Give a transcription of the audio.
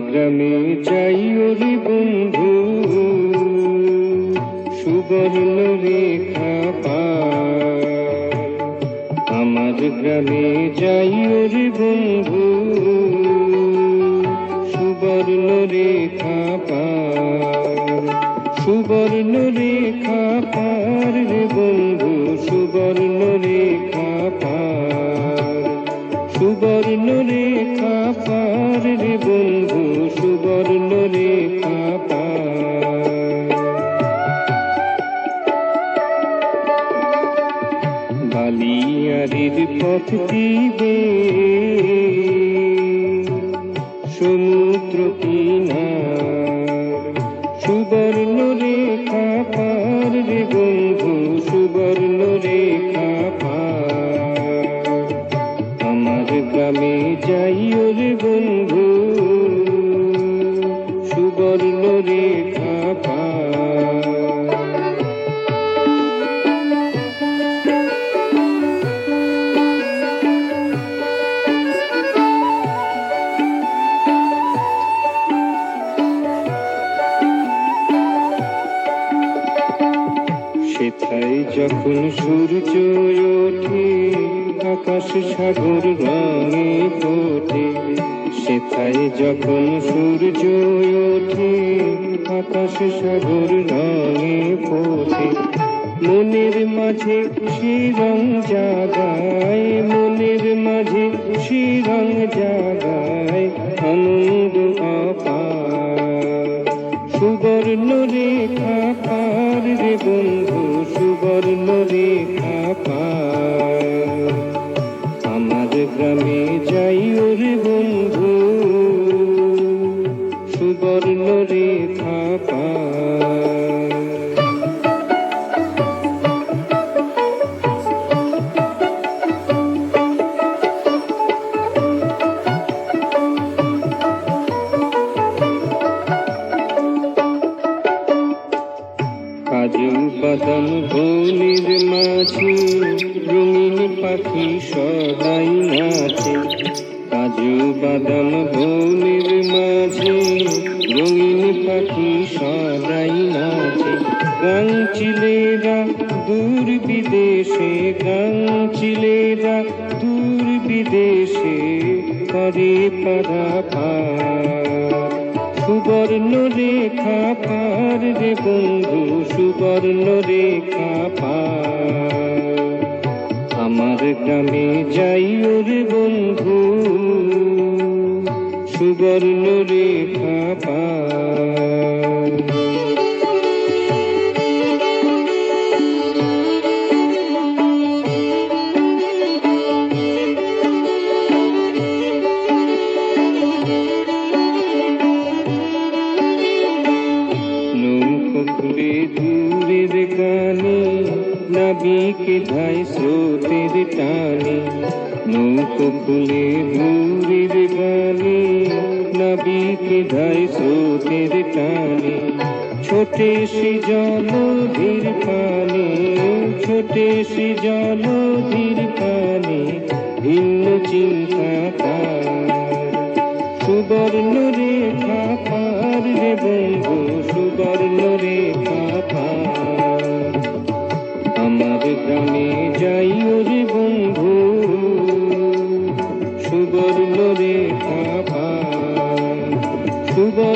গ্রামে যাই ওরে বন্ধু। সুবর্ণ রেখা আমার গ্রামে যাই ওরে বন্ধু। সুবর্ণ রেখা সুবর্ণ রেখা পার রে বন্ধু সুবর্ণ রেখা পার। সুবর্ণ রেখা পার রে বন্ধু। বালিয়ারির পথ দিবে। সমুদ্র সুবর্ণ রেখা পার রে বন্ধু সুবর্ণ রেখা পার। আমার গ্রামে যাই রে বন্ধু সেথায় যখন সূর্য ওঠে, আকাশ সাগর রঙে ফোটে, সেথায় যখন সূর্য ওঠে, আকাশ সাগর রঙে ফোটে। মনের মাঝে সে রং জাগায়, মনের মাঝে সে রং জাগায়, আনন্দ অপার সুবর্ণ রেখা পার রে বন্ধু কাজু বাদাম বনের মাঝে রঙিন পাখি সদাই নাচে। কাজু বাদাম বনের মাঝে রঙিন পাখি সদাই নাচে। গান চিলেরা দূর বিদেশে গান চিলেরা দূর বিদেশে করে পারা পার সুবর্ণ রেখা পার রে বন্ধু সুবর্ণ রেখা পার আমার গ্রামে যাই ওর বন্ধু সুবর্ণ রেখা খুলে দূরের গানে নাবিকে ধাই স্রোতের টানে। নৌকো খুলে দূরের গানে, নাবিকে ধাই স্রোতের টানে। ছোটে সে জল ধীর পানে, ছোটে সে জল ধীর পানে, ভিন্ন চিন্তা তার। সুবর্ণ নুরে পার রে বলব সুবর্ণ নুরে পার আমার গ্রামে যাই রে বন্ধু সুবর্ণ নুরে পার সুবর্ণ